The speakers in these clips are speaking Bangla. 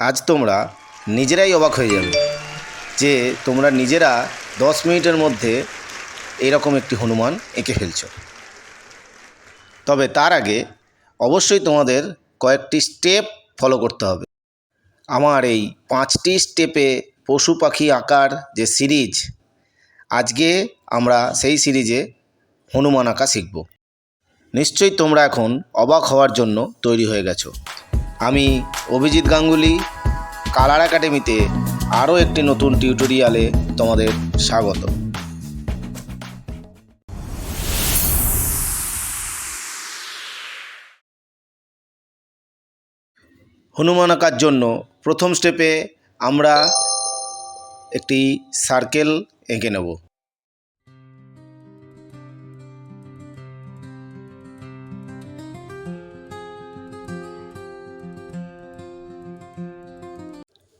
আজ তোমরা নিজেরাই অবাক হয়ে যাবে যে তোমরা নিজেরা দশ মিনিটের মধ্যে এরকম একটি হনুমান এঁকে ফেলছো। তবে তার আগে অবশ্যই তোমাদের কয়েকটি স্টেপ ফলো করতে হবে। আমার এই পাঁচটি স্টেপে পশু পাখি আঁকার যে সিরিজ, আজকে আমরা সেই সিরিজে হনুমান আঁকা শিখব। নিশ্চয়ই তোমরা এখন অবাক হওয়ার জন্য তৈরি হয়ে গেছো। আমি অভিজিৎ গাঙ্গুলি, কালার একাডেমিতে আরও একটি নতুন টিউটোরিয়ালে তোমাদের স্বাগত। হনুমান আঁকার জন্য প্রথম স্টেপে আমরা একটি সার্কেল এঁকে নেব।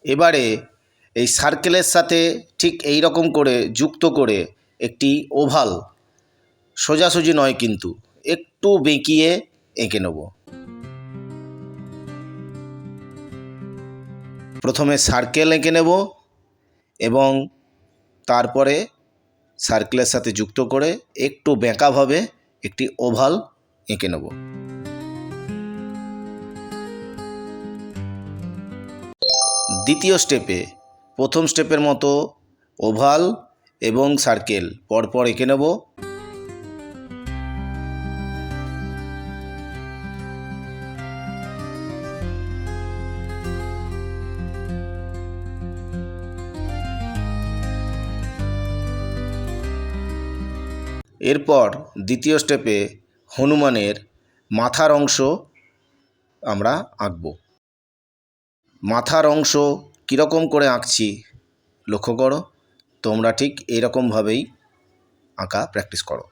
এবারে এই সার্কেলের সাথে ঠিক এই রকম করে যুক্ত করে একটি ওভাল, সোজাসুজি নয় কিন্তু, একটু বেঁকিয়ে এঁকে নেব। প্রথমে সার্কেল এঁকে নেব এবং তারপরে সার্কেলের সাথে যুক্ত করে একটু বেঁকাভাবে একটি ওভাল এঁকে নেব। দ্বিতীয় স্টেপে প্রথম স্টেপের মতো ওভাল এবং সার্কেল পরপর এঁকে নেব। এরপর দ্বিতীয় স্টেপে হনুমানের মাথার অংশ আমরা আঁকব। মাথার অংশ কীরকম করে আঁকছি, লক্ষ্য করো, তোমরা ঠিক এইরকমভাবেই আঁকা প্র্যাকটিস করো।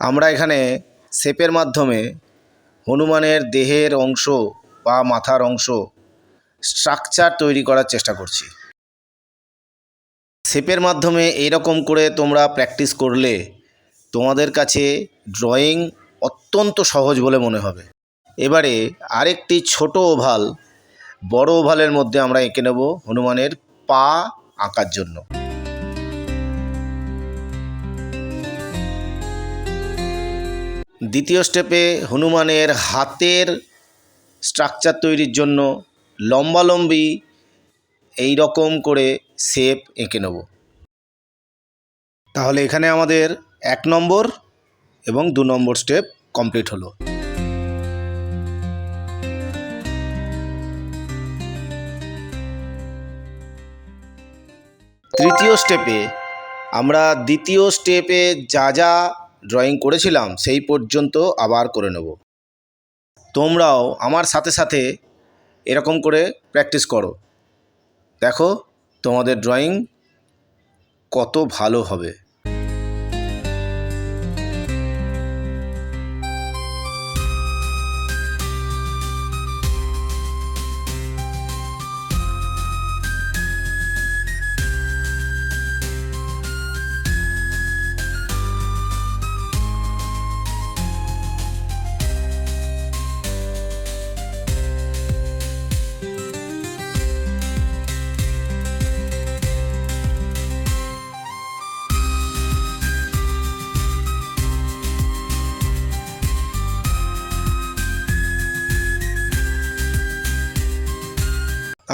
আমরা এখানে শেপের মাধ্যমে হনুমানের দেহের অংশ বা মাথার অংশ স্ট্রাকচার তৈরি করার চেষ্টা করছি। শেপের মাধ্যমে এইরকম করে তোমরা প্র্যাকটিস করলে তোমাদের কাছে ড্রয়িং অত্যন্ত সহজ বলে মনে হবে। এবারে আরেকটি ছোট ওভাল বড় ওভালের মধ্যে আমরা এঁকে নেব হনুমানের পা আঁকার জন্য। দ্বিতীয় স্টেপে হনুমানের হাতের স্ট্রাকচার তৈরির জন্য লম্বালম্বি এই রকম করে শেপ এঁকে নেব। তাহলে এখানে আমাদের এক নম্বর এবং দু নম্বর স্টেপ কমপ্লিট হলো। তৃতীয় স্টেপে আমরা দ্বিতীয় স্টেপে যা যা ড্রয়িং করেছিলাম সেই পর্যন্ত আবার করে নেব। তোমরাও আমার সাথে সাথে এরকম করে প্র্যাকটিস করো। দেখো তোমাদের ড্রয়িং কত ভালো হবে।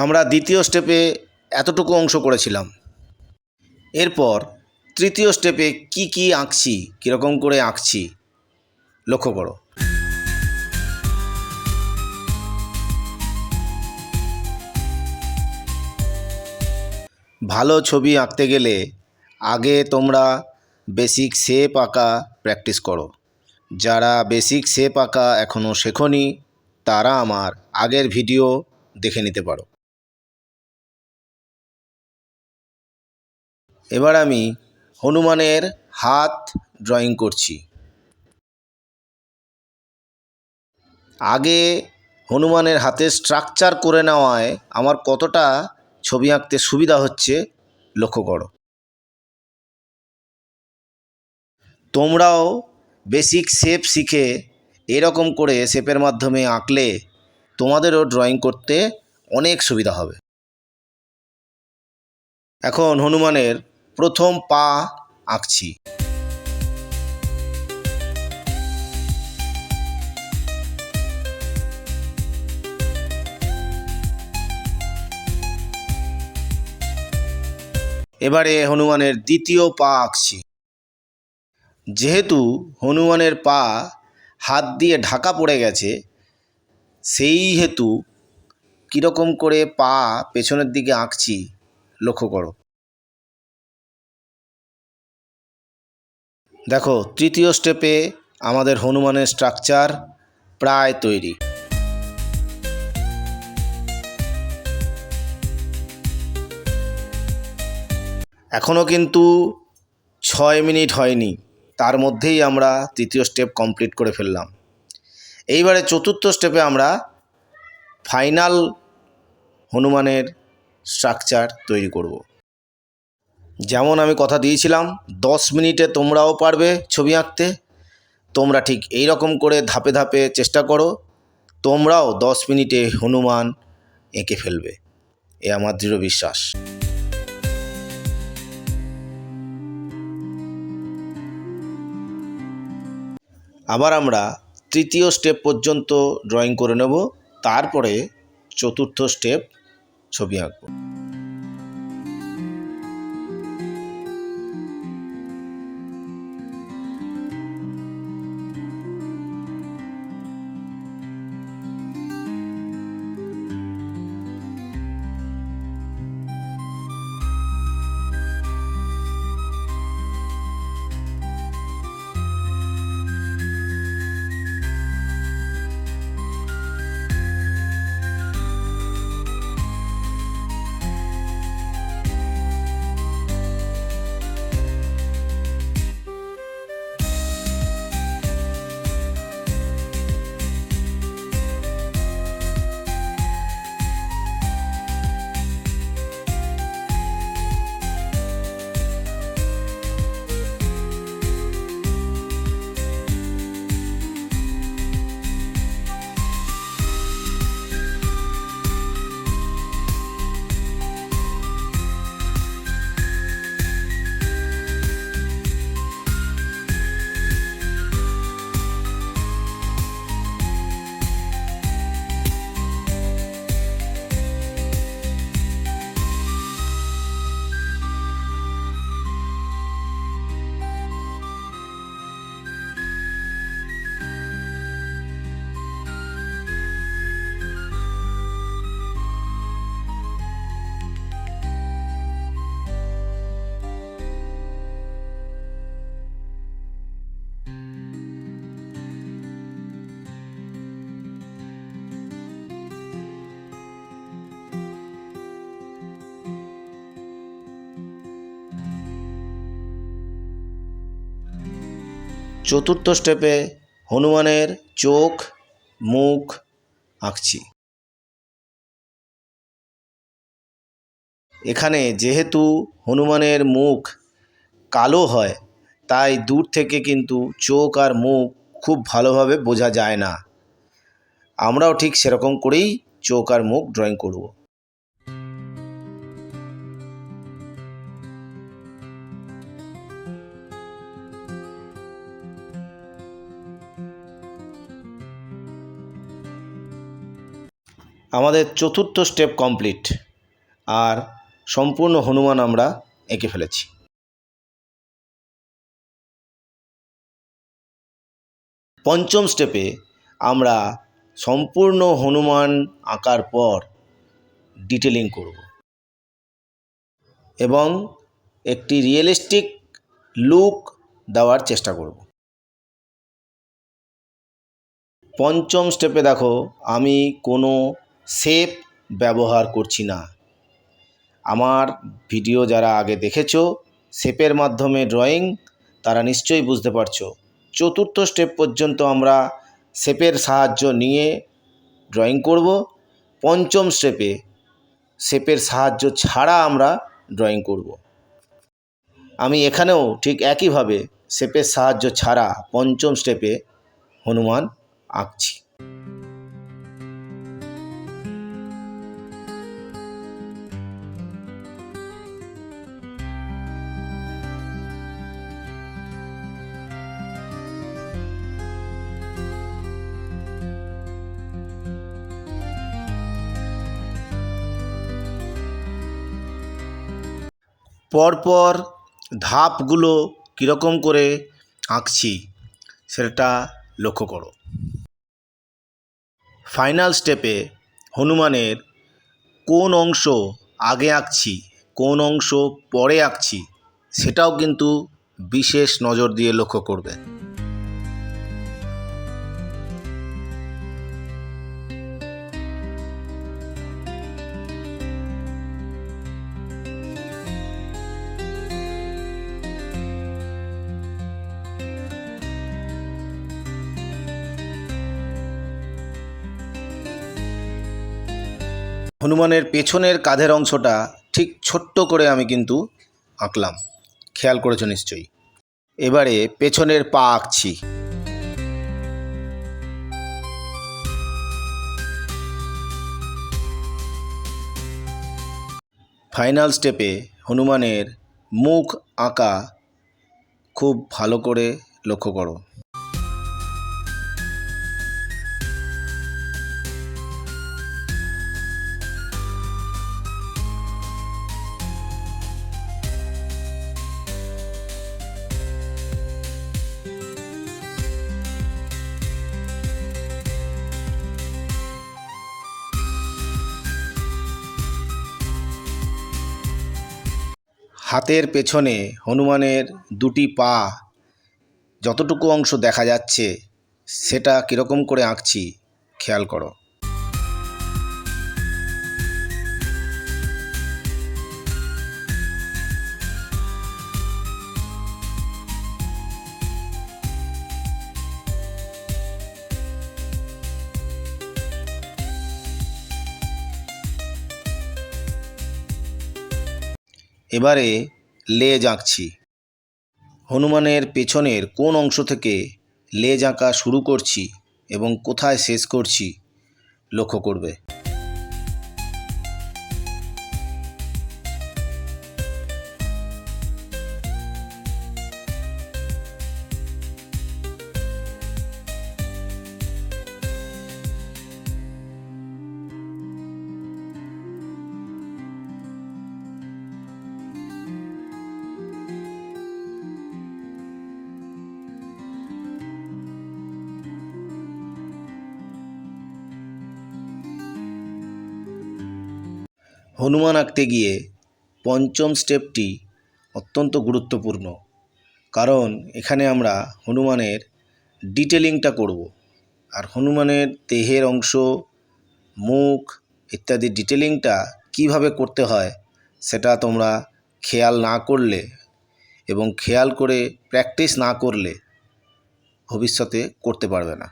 আমরা দ্বিতীয় স্টেপে এতটুকু অংশ করেছিলাম। এরপর তৃতীয় স্টেপে কি কি আঁকছি, কীরকম করে আঁকছি, লক্ষ্য করো। ভালো ছবি আঁকতে গেলে আগে তোমরা বেসিক শেপ আঁকা প্র্যাকটিস করো। যারা বেসিক শেপ আঁকা এখনও শেখনি, তারা আমার আগের ভিডিও দেখে নিতে পারো। এবার আমি হনুমানের হাত ড্রয়িং করছি। আগে হনুমানের হাতের স্ট্রাকচার করে নেওয়ায় আমার কতটা ছবি আঁকতে সুবিধা হচ্ছে, লক্ষ্য করো। তোমরাও বেসিক শেপ শিখে এরকম করে শেপের মাধ্যমে আঁকলে তোমাদেরও ড্রয়িং করতে অনেক সুবিধা হবে। এখন হনুমানের প্রথম পা আঁকছি। এবারে হনুমানের দ্বিতীয় পা আঁকছি। যেহেতু হনুমানের পা হাত দিয়ে ঢাকা পড়ে গেছে, সেই হেতু কীরকম করে পা পেছনের দিকে আঁকছি লক্ষ্য করো। দেখো, তৃতীয় স্টেপে আমাদের হনুমানের স্ট্রাকচার প্রায় তৈরি। এখনও কিন্তু ছয় মিনিট হয়নি, তার মধ্যেই আমরা তৃতীয় স্টেপ কমপ্লিট করে ফেললাম। এইবারে চতুর্থ স্টেপে আমরা ফাইনাল হনুমানের স্ট্রাকচার তৈরি করব। যেমন আমি কথা দিয়েছিলাম, দশ মিনিটে তোমরাও পারবে ছবি আঁকতে। তোমরা ঠিক এই রকম করে ধাপে ধাপে চেষ্টা করো। তোমরাও দশ মিনিটে হনুমান এঁকে ফেলবে। এ আমার দৃঢ় বিশ্বাস। আবার আমরা তৃতীয় স্টেপ পর্যন্ত ড্রয়িং করে নেব। তারপরে চতুর্থ স্টেপ ছবি আঁকব। চতুর্থ স্টেপে হনুমানের চোখ, মুখ আঁকছি। এখানে যেহেতু হনুমানের মুখ কালো হয়, তাই দূর থেকে কিন্তু চোখ আর মুখ খুব ভালোভাবে বোঝা যায় না। আমরাও ঠিক সেরকম করেই চোখ আর মুখ ড্রয়িং করব। আমাদের চতুর্থ স্টেপ কমপ্লিট। আর সম্পূর্ণ হনুমান আমরা এঁকে ফেলেছি। পঞ্চম স্টেপে আমরা সম্পূর্ণ হনুমান আঁকার পর ডিটেলিং করব। এবং একটি রিয়েলিস্টিক লুক দেওয়ার চেষ্টা করব। পঞ্চম স্টেপে দেখো, আমি কোনো শেপ ব্যবহার করছি না। আমার ভিডিও যারা আগে দেখেছ শেপের মাধ্যমে ড্রয়িং, তারা নিশ্চয়ই বুঝতে পারছ। চতুর্থ স্টেপ পর্যন্ত আমরা শেপের সাহায্য নিয়ে ড্রয়িং করব। পঞ্চম স্টেপে শেপের সাহায্য ছাড়া আমরা ড্রয়িং করব। আমি এখানেও ঠিক একইভাবে শেপের সাহায্য ছাড়া পঞ্চম স্টেপে হনুমান আঁকছি। পরপর ধাপগুলো কীরকম করে আঁকছি সেটা লক্ষ্য করো। ফাইনাল স্টেপে হনুমানের কোন অংশ আগে আঁকছি, কোন অংশ পরে আঁকছি, সেটাও কিন্তু বিশেষ নজর দিয়ে লক্ষ্য করবে। হনুমানের পেছনের কাঁধের অংশটা ঠিক ছোট্ট করে আমি কিন্তু আঁকলাম। খেয়াল করেছ নিশ্চয়ই? এবারে পেছনের পা আঁকছি। ফাইনাল স্টেপে হনুমানের মুখ আঁকা খুব ভালো করে লক্ষ্য করো। হাতের পেছনে হনুমানের দুটি পা যতটুকু অংশ দেখা যাচ্ছে, সেটা কীরকম করে আঁকছি, খেয়াল করো। এবারে লেজ আঁকছি হনুমানের পেছনের কোন অংশ থেকে লেজ আঁকা শুরু করছি এবং কোথায় শেষ করছি লক্ষ্য করবে। হনুমান আঁকতে গিয়ে পঞ্চম স্টেপটি অত্যন্ত গুরুত্বপূর্ণ। কারণ এখানে আমরা হনুমানের ডিটেলিংটা করব আর হনুমানের দেহের অংশ, মুখ ইত্যাদি ডিটেলিংটা কীভাবে করতে হয় সেটা তোমরা খেয়াল না করলে এবং খেয়াল করে প্র্যাকটিস না করলে ভবিষ্যতে করতে পারবে না।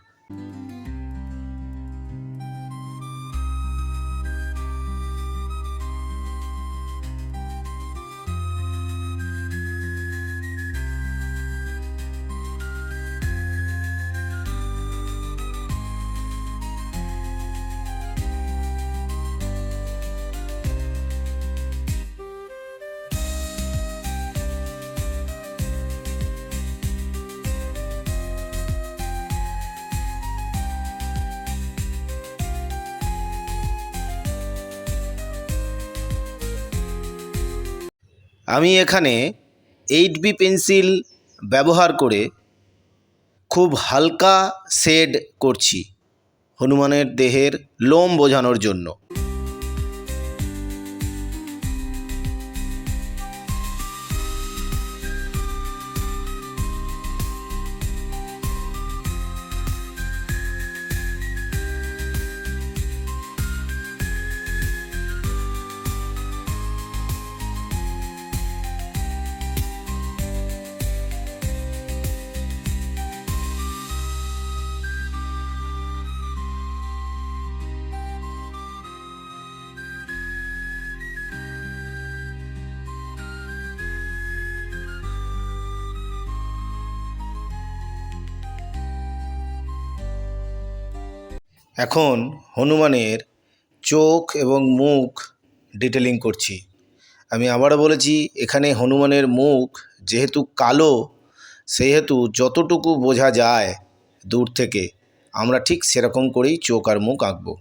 আমি এখানে এইট বি পেন্সিল ব্যবহার করে খুব হালকা শেড করছি, হনুমানের দেহের লোম বোঝানোর জন্য। এখন হনুমানের চোখ এবং মুখ ডিটেলিং করছি। আমি আবারও বলেছি, এখানে হনুমানের মুখ যেহেতু কালো, সেহেতু যতটুকু বোঝা যায় দূর থেকে, আমরা ঠিক সেরকম করেই চোখ আর মুখ আঁকবো।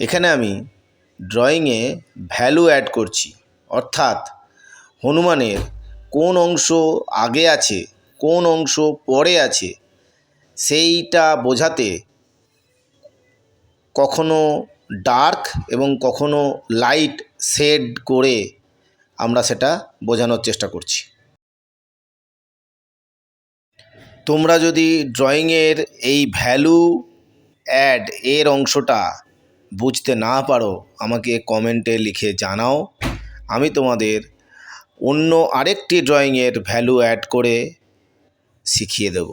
এখানে আমি ড্রয়িংয়ে ভ্যালু অ্যাড করছি। অর্থাৎ হনুমানের কোন অংশ আগে আছে, কোন অংশ পরে আছে, সেইটা বোঝাতে কখনো ডার্ক এবং কখনো লাইট শেড করে আমরা সেটা বোঝানোর চেষ্টা করছি। তোমরা যদি ড্রয়িংয়ের এই ভ্যালু অ্যাড এর অংশটা বুঝতে না পারো, আমাকে কমেন্টে লিখে জানাও। আমি তোমাদের অন্য আরেকটি ড্রয়িংয়ের ভ্যালু অ্যাড করে শিখিয়ে দেব।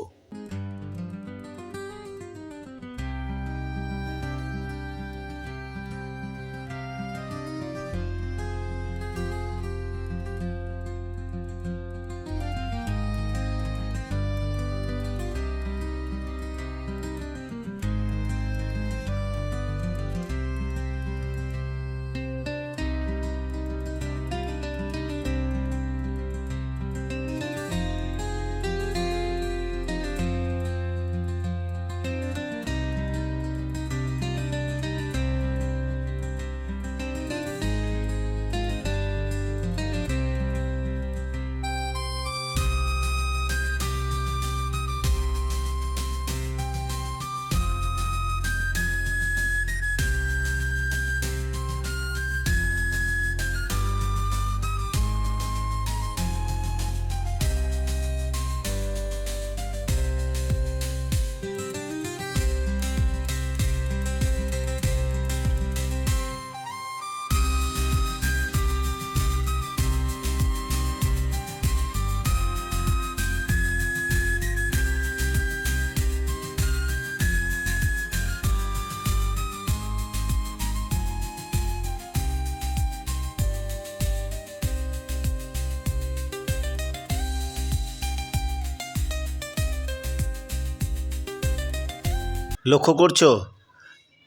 লক্ষ্য করছ?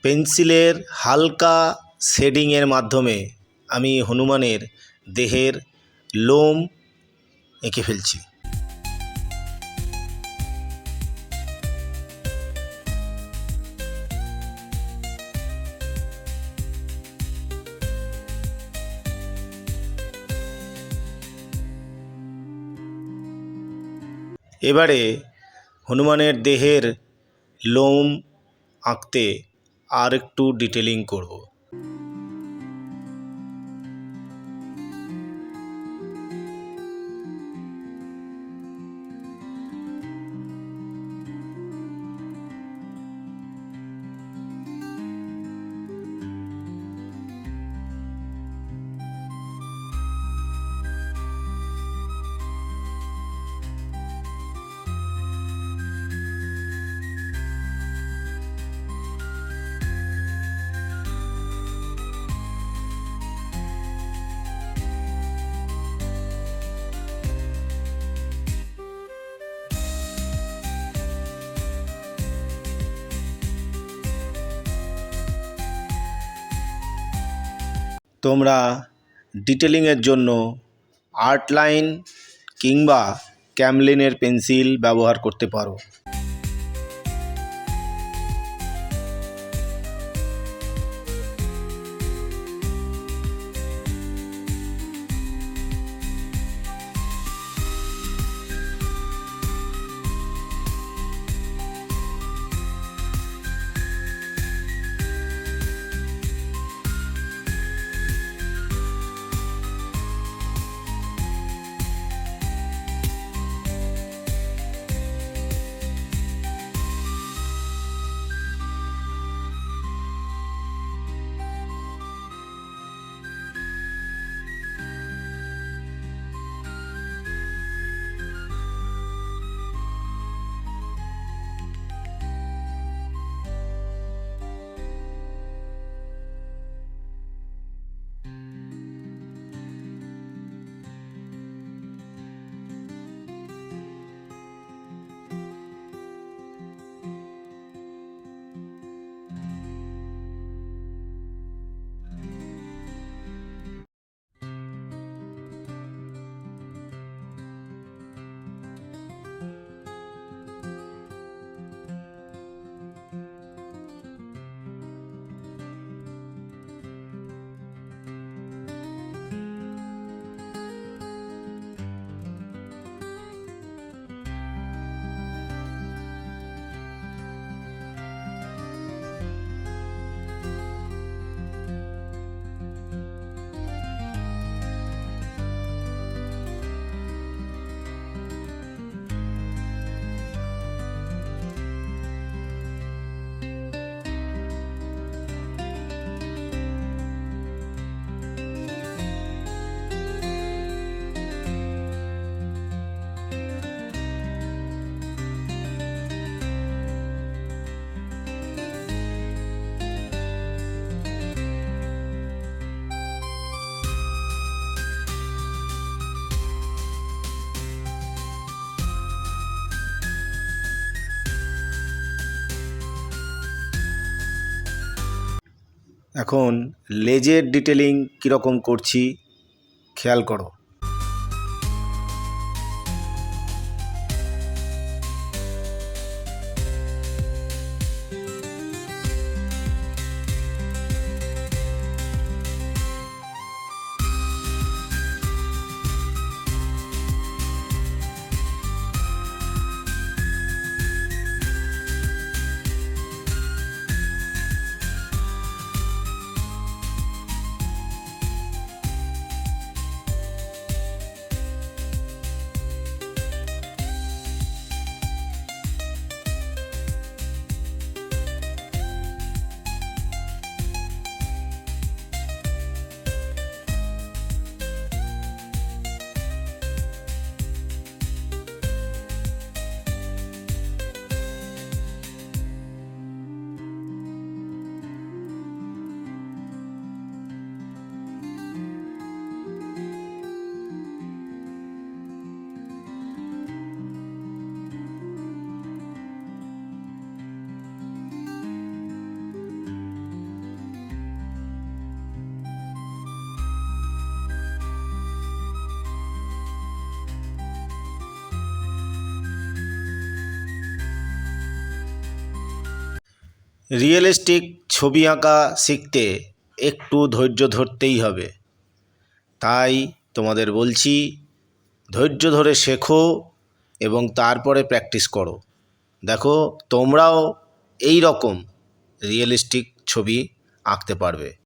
পেন্সিলের হালকা শেডিংয়ের মাধ্যমে আমি হনুমানের দেহের লোম এঁকে ফেলছি। এবারে হনুমানের দেহের লোম আঁকতে আর একটু ডিটেলিং করব। তোমরা ডিটেলিংয়ের জন্য আর্টলাইন কিংবা ক্যামলিনের পেন্সিল ব্যবহার করতে পারো। এখন লেজের ডিটেলিং কীরকম করছি খেয়াল করো। রিয়েলিস্টিক ছবি আঁকা শিখতে একটু ধৈর্য ধরতেই হবে। তাই তোমাদের বলছি, ধৈর্য ধরে শেখো এবং তারপরে প্র্যাকটিস করো। দেখো, তোমরাও এই রকম রিয়েলিস্টিক ছবি আঁকতে পারবে।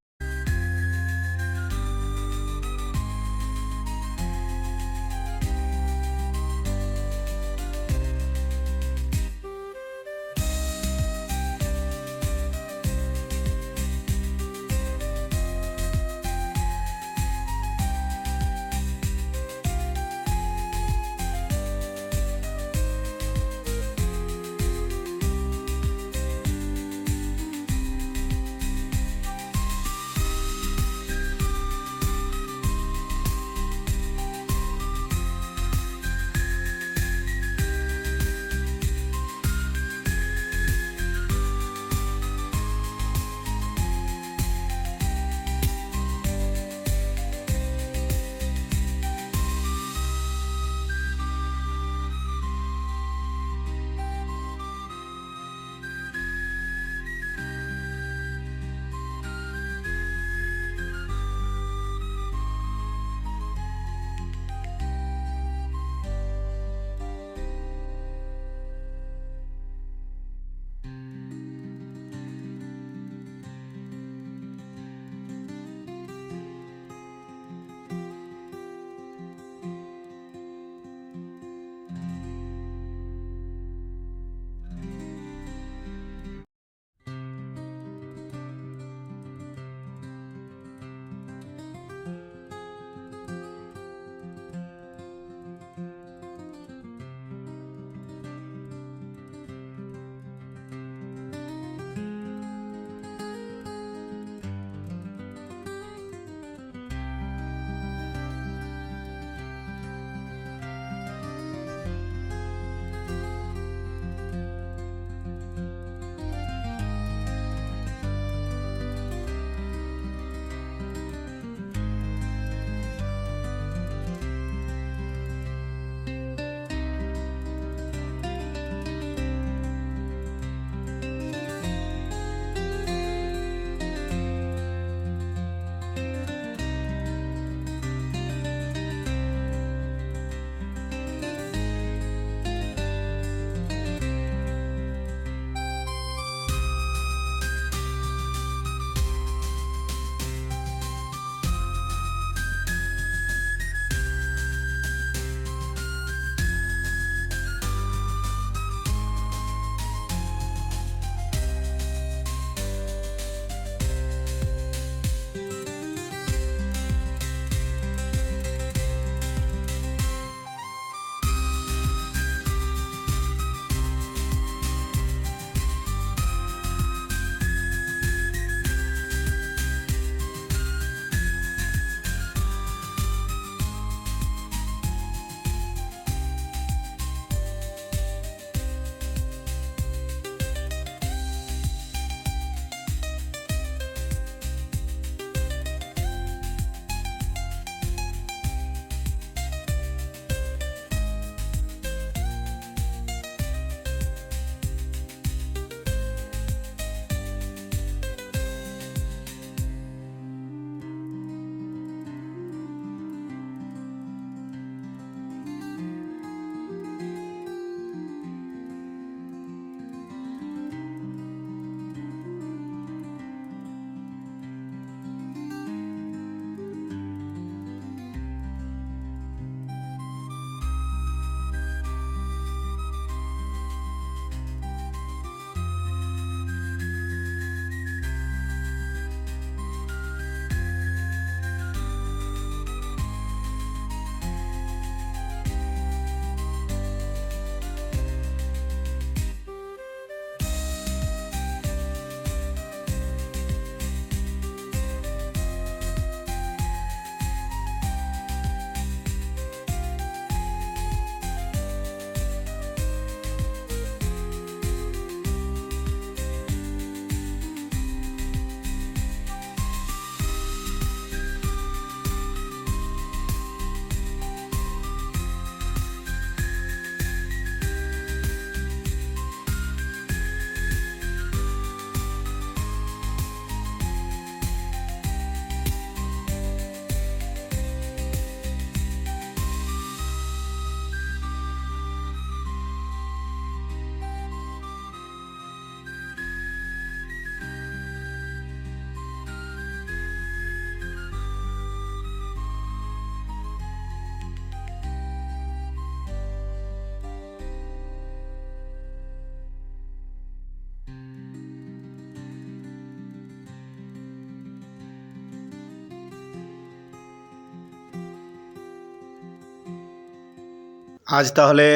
আজ তাহলে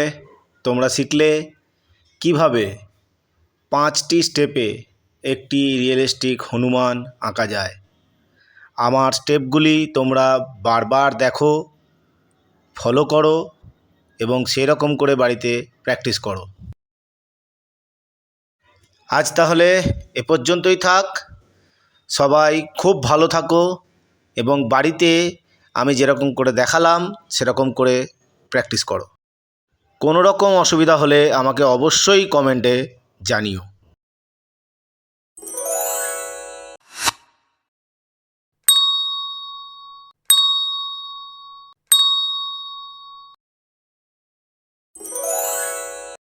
তোমরা শিখলে কীভাবে পাঁচটি স্টেপে একটি রিয়েলিস্টিক হনুমান আঁকা যায়। আমার স্টেপগুলি তোমরা বারবার দেখো, ফলো করো এবং সেরকম করে বাড়িতে প্র্যাকটিস করো। আজ তাহলে এ পর্যন্তই থাক। সবাই খুব ভালো থাকো এবং বাড়িতে আমি যেরকম করে দেখালাম, সেরকম করে প্র্যাকটিস করো। কোনো রকম অসুবিধা হলে আমাকে অবশ্যই কমেন্টে জানিও।